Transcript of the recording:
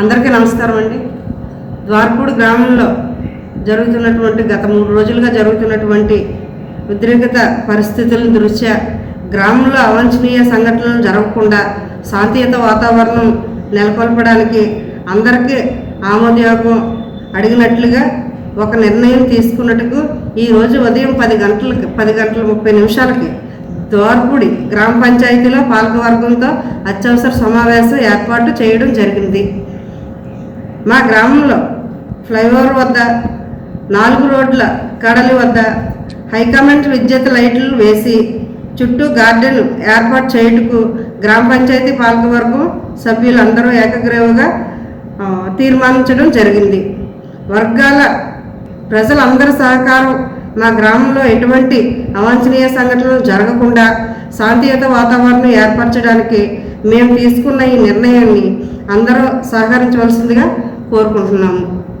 అందరికీ నమస్కారం అండి. ద్వారపూడి గ్రామంలో జరుగుతున్నటువంటి గత మూడు రోజులుగా జరుగుతున్నటువంటి ఉద్రిక్త పరిస్థితుల దృష్ట్యా గ్రామంలో అవాంఛనీయ సంఘటనలు జరగకుండా శాంతియుత వాతావరణం నెలకొల్పడానికి అందరికీ ఆమోదయోగం అడిగినట్లుగా ఒక నిర్ణయం తీసుకున్నట్టుకు ఈరోజు ఉదయం పది గంటలకి పది గంటల ముప్పై నిమిషాలకి దోర్పుడి గ్రామ పంచాయతీలో పాలకవర్గంతో అత్యవసర సమావేశం ఏర్పాటు చేయడం జరిగింది. మా గ్రామంలో ఫ్లైఓవర్ వద్ద నాలుగు రోడ్ల కడలి వద్ద హైకమాండ్ విద్యుత్ లైట్లు వేసి చుట్టూ గార్డెన్ ఏర్పాటు చేయుటకు గ్రామ పంచాయతీ పాలకవర్గం సభ్యులందరూ ఏకగ్రీవంగా తీర్మానించడం జరిగింది. వర్గాల ప్రజలందరి సహకారం మా గ్రామంలో ఎటువంటి అవాంఛనీయ సంఘటనలు జరగకుండా శాంతియుత వాతావరణం ఏర్పరచడానికి మేము తీసుకున్న ఈ నిర్ణయాన్ని అందరూ సహకరించవలసిందిగా కోరుకుంటున్నాము